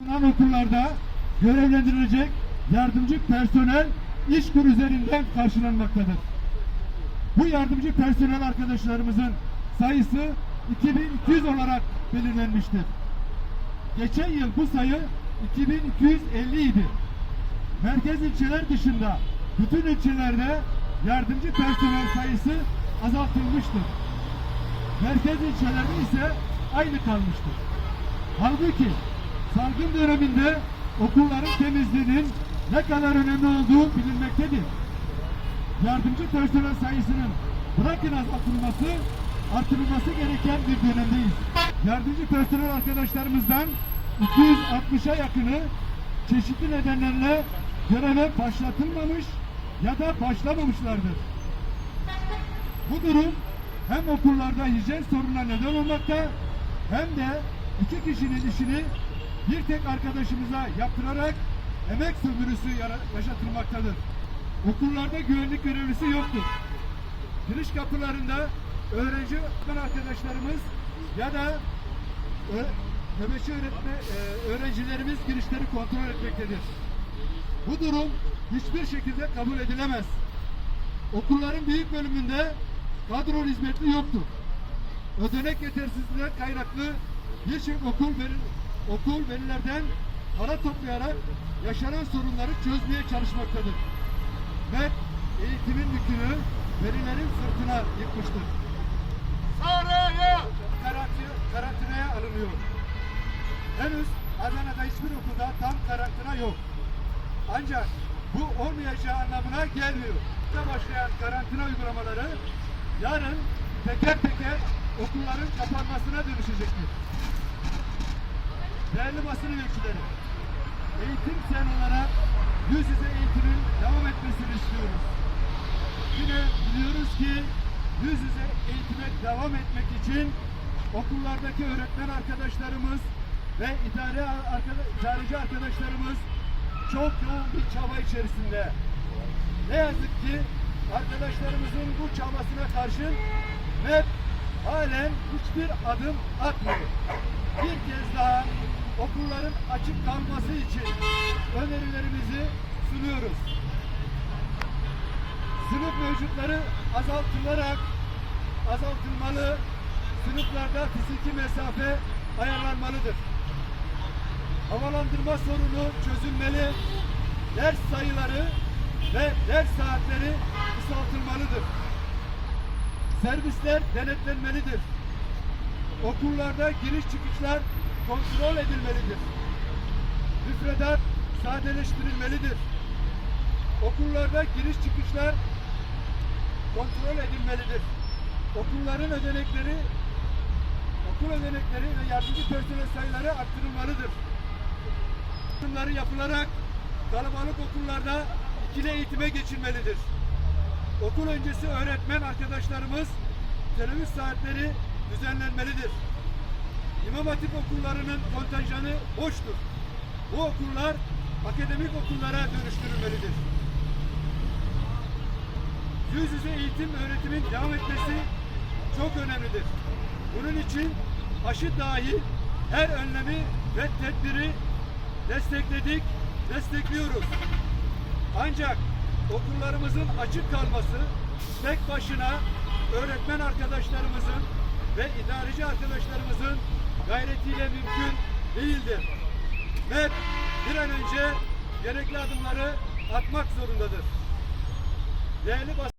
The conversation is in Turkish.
Bulunan okullarda görevlendirilecek yardımcı personel iş kur üzerinden karşılanmaktadır. Bu yardımcı personel arkadaşlarımızın sayısı 2200 olarak belirlenmiştir. Geçen yıl bu sayı 2250 idi. Merkez ilçeler dışında bütün ilçelerde yardımcı personel sayısı azaltılmıştır. Merkez ilçelerde ise aynı kalmıştır. Halbuki salgın döneminde okulların temizliğinin ne kadar önemli olduğu bilinmektedir. Yardımcı personel sayısının bırakın azaltılması, artırılması gereken bir dönemdeyiz. Yardımcı personel arkadaşlarımızdan 260'a yakını çeşitli nedenlerle göreve başlatılmamış ya da başlamamışlardır. Bu durum hem okullarda hijyen sorununa neden olmakta hem de iki kişinin işini bir tek arkadaşımıza yaptırarak emek sömürüsü yaşatılmaktadır. Okullarda güvenlik görevlisi yoktur. Giriş kapılarında öğrenci arkadaşlarımız ya da nöbetçi öğretme, e, öğrencilerimiz girişleri kontrol etmektedir. Bu durum hiçbir şekilde kabul edilemez. Okulların büyük bölümünde kadro hizmetli yoktur. Ödenek yetersizliğinden kaynaklı birçok okul veri, okul velilerden para toplayarak yaşanan sorunları çözmeye çalışmaktadır. Ve eğitimin yükünü verilerin sırtına yıkmıştır. Saraya! Karantina, karantinaya alınıyor. Henüz Adana'da hiçbir okulda tam karantina yok. Ancak bu olmayacağı anlamına gelmiyor. Burada başlayan karantina uygulamaları yarın teker teker okulların kapanmasına dönüşecektir. Değerli basın emekçileri, eğitim senaryolara yüz yüze eğitimin devam etmesini istiyoruz. Yine biliyoruz ki yüz yüze eğitime devam etmek için okullardaki öğretmen arkadaşlarımız ve idare arkada- idareci arkadaşlarımız çok yoğun bir çaba içerisinde. Ne yazık ki arkadaşlarımızın bu çabasına karşın MEP halen hiçbir adım atmıyor. Bir kez daha okulların açık kalması için önerilerimizi sunuyoruz sınıf mevcutları azaltılarak azaltılmalı, sınıflarda fiziki mesafe ayarlanmalıdır. Havalandırma sorunu çözülmeli, ders sayıları ve ders saatleri kısaltılmalıdır. Servisler denetlenmelidir. Okullarda giriş çıkışlar kontrol edilmelidir. Müfredat sadeleştirilmelidir. Okullarda giriş çıkışlar kontrol edilmelidir. Okulların ödenekleri, okul ödenekleri ve yardımcı personel sayıları arttırılmalıdır. Eğitimleri yapılarak kalabalık okullarda ikili eğitime geçilmelidir. Okul öncesi öğretmen arkadaşlarımız teneffüs saatleri düzenlenmelidir. İmam Hatip okullarının kontenjanı boştur. Bu okullar akademik okullara dönüştürülmelidir. Yüz yüze eğitim öğretimin devam etmesi çok önemlidir. Bunun için aşı dahil her önlemi ve tedbiri destekledik, destekliyoruz. Ancak okullarımızın açık kalması tek başına öğretmen arkadaşlarımızın ve idareci arkadaşlarımızın gayretiyle mümkün değildir. MEP bir an önce gerekli adımları atmak zorundadır. Değerli bas